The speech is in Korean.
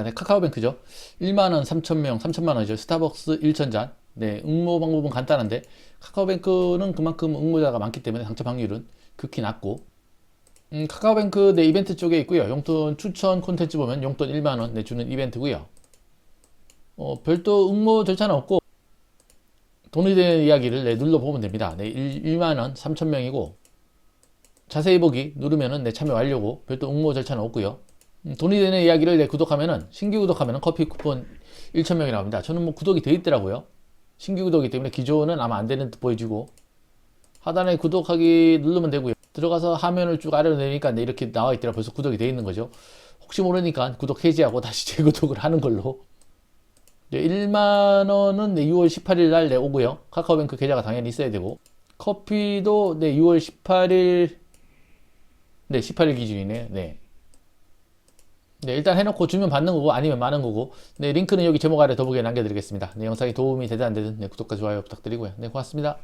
네, 카카오뱅크죠. 1만원 3천명, 3천만원이죠. 스타벅스 1천잔. 네, 응모 방법은 간단한데, 카카오뱅크는 그만큼 응모자가 많기 때문에 당첨 확률은 극히 낮고, 음, 카카오뱅크 네, 이벤트 쪽에 있고요. 용돈 추천 콘텐츠 보면 용돈 1만원 내주는 이벤트고요. 어, 별도 응모 절차는 없고, 돈이 되는 이야기를 네, 눌러보면 됩니다. 네, 1, 만원 3천명이고, 자세히 보기 누르면은 네, 참여 완료고, 별도 응모 절차는 없고요. 음, 돈이 되는 이야기를 네, 구독하면은 신규 구독하면은 커피 쿠폰 1,000명이 나옵니다. 저는 뭐 구독이 돼 있더라고요. 신규 구독이기 때문에 기존은 아마 안 되는 듯 보여지고 하단에 구독하기 누르면 되고요. 들어가서 화면을 쭉 아래로 내니까 네, 이렇게 나와 있더라. 벌써 구독이 돼 있는 거죠. 혹시 모르니까 구독 해지하고 다시 재구독을 하는 걸로. 네, 1만 원은 네, 6월 18일 날 네, 오고요. 카카오뱅크 계좌가 당연히 있어야 되고 커피도 네, 6월 18일 네, 18일 기준이네요. 네. 네, 일단 해놓고 주면 받는 거고 아니면 많은 거고 네, 링크는 여기 제목 아래 더보기에 남겨드리겠습니다. 네, 영상이 도움이 되든 안 되든 네, 구독과 좋아요 부탁드리고요. 네, 고맙습니다.